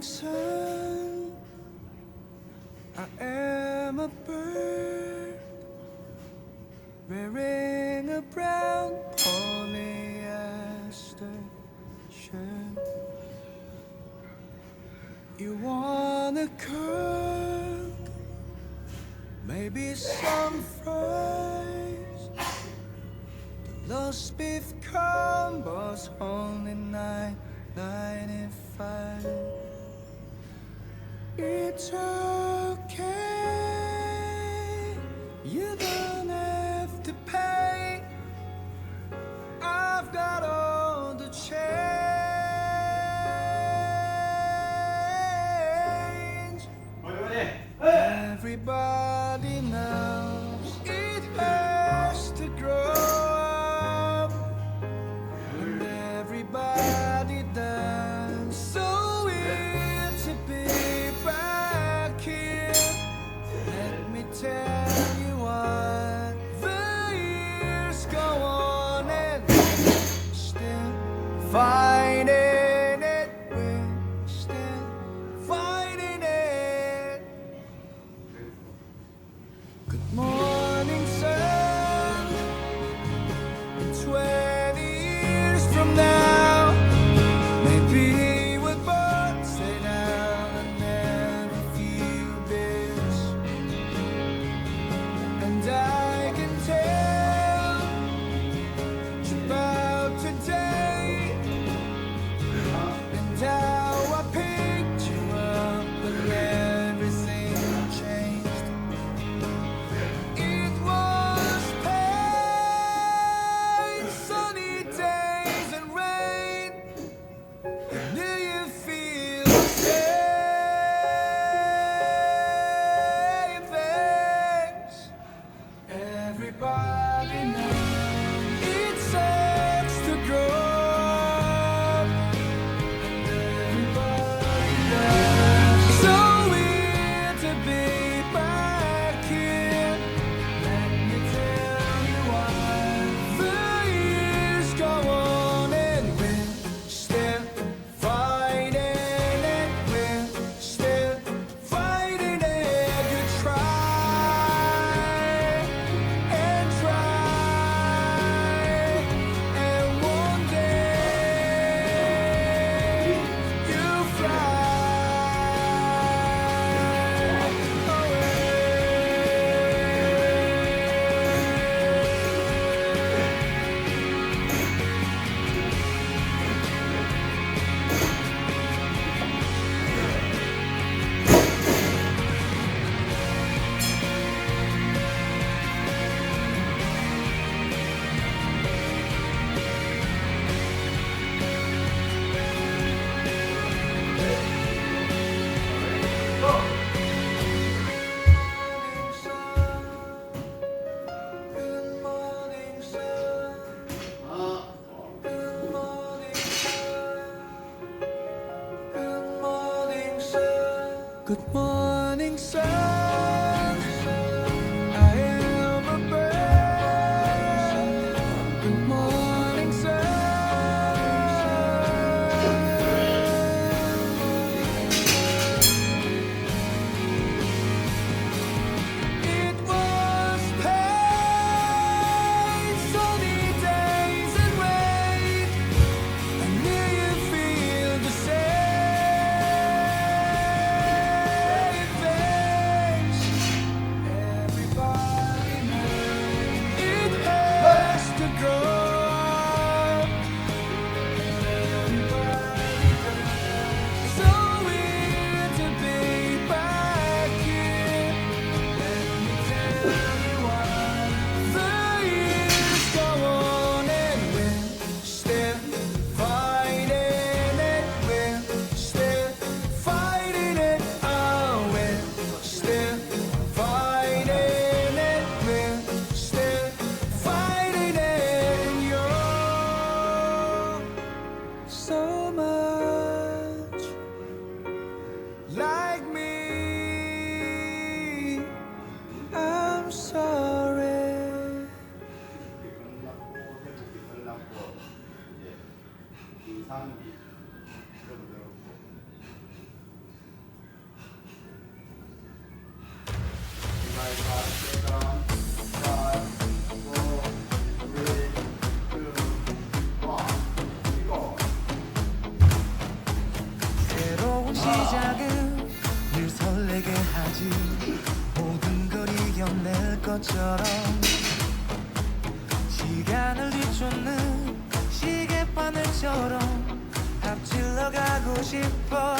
morning sun. I am a bird wearing a brown polyester shirt. You wanna cook maybe some fries. The lost beef combos only nine ninety-five. It's okay. You don't have to pay. I've got all. 것처럼 시간을 뒤쫓는 시계바늘처럼 앞질러 가고 싶어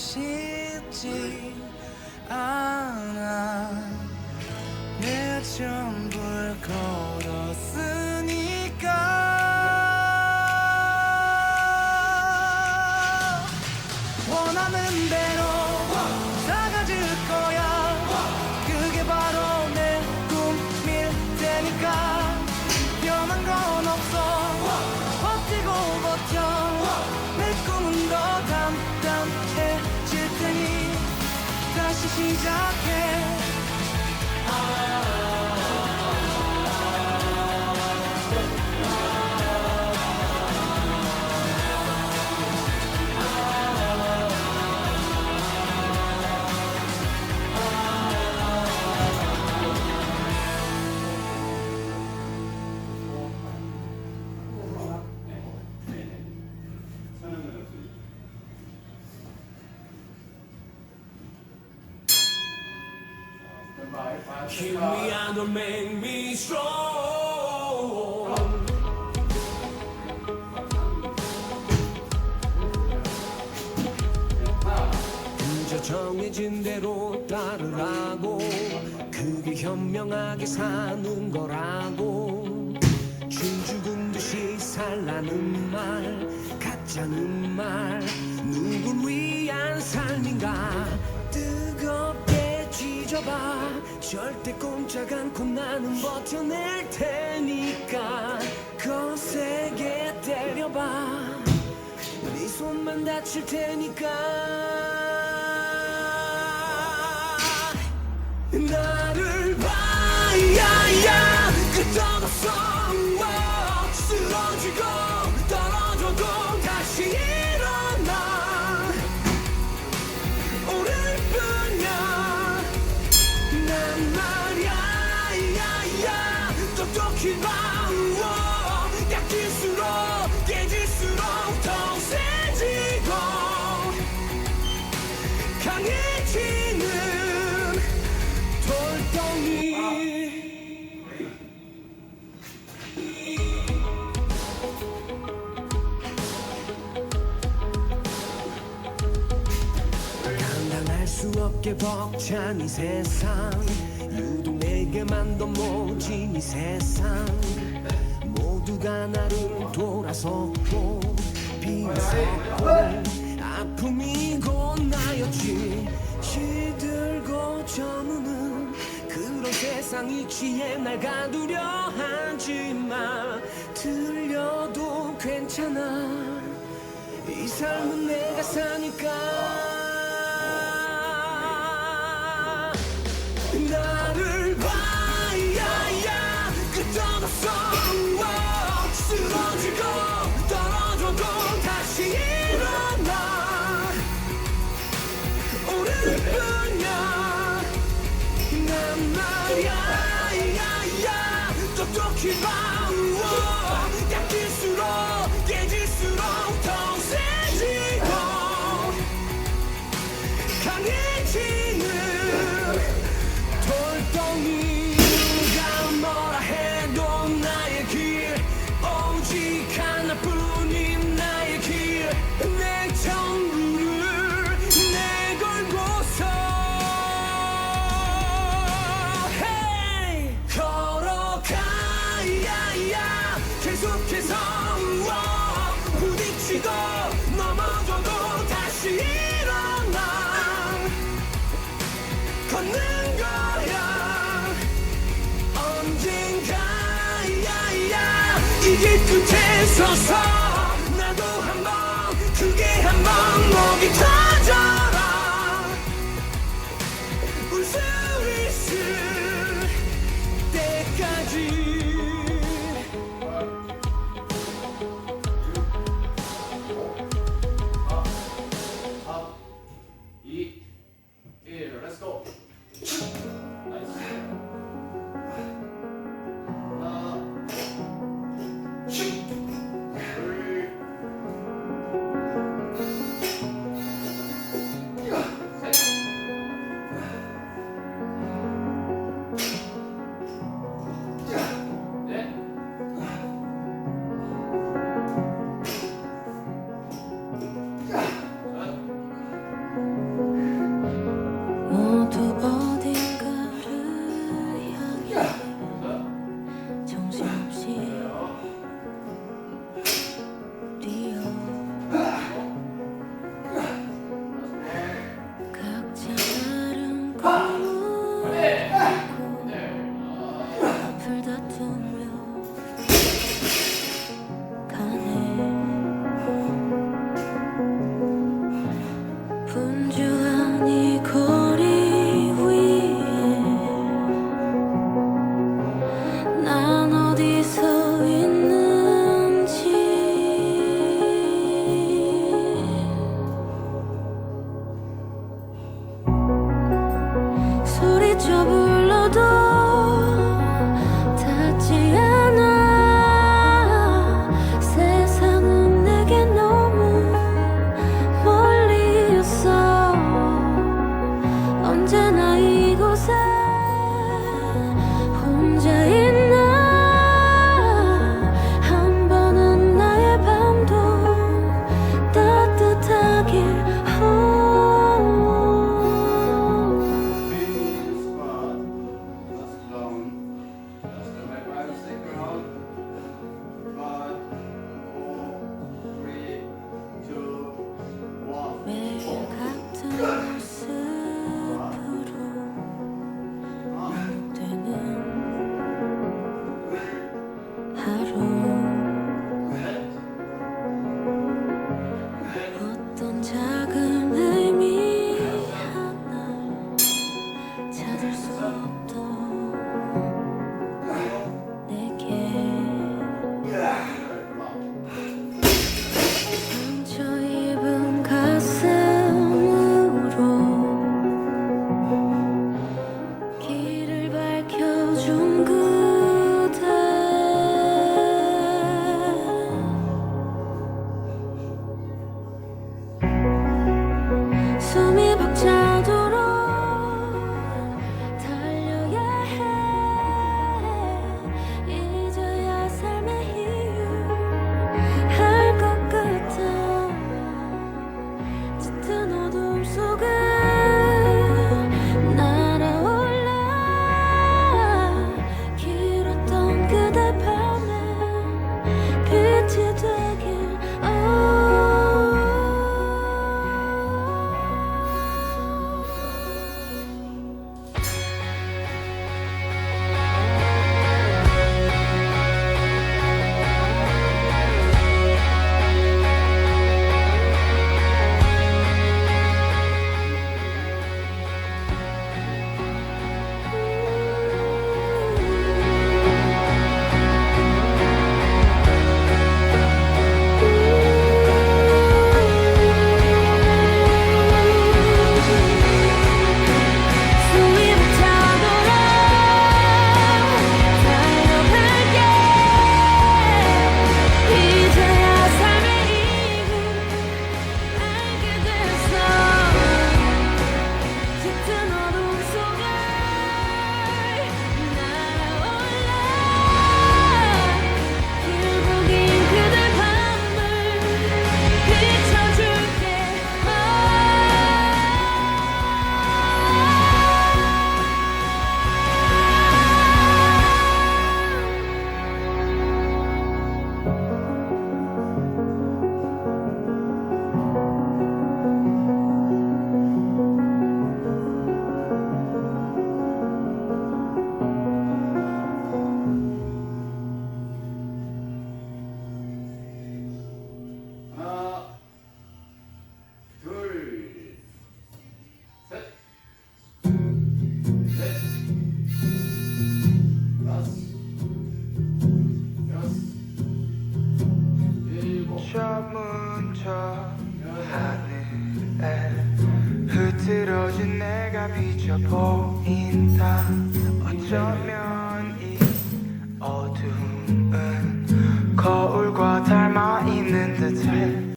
she 시 시작해 Strong. 그저 정해진 대로 따르라고 그게 현명하게 사는 거라고. 춤 죽은 듯이 살라는 말 가짜는 말 누굴 위한 삶인가? 뜨겁게 쥐져봐 절대 꼼짝 않고 나는 버텨낼 테니까 거세게 때려봐. 네 손만 다칠 테니까. 나를 봐야야. 끄떡없어 벅찬 이 세상. 유독 내게만 더 모진 이 세상. 모두가 나를 돌아섰고 비웃었고 아픔이 곧 나였지. 시들고 저무는 그 그런 세상이 취해 날 가두려 하지마 들려도 괜찮아. 이 삶은 내가 사니까 끝에 서서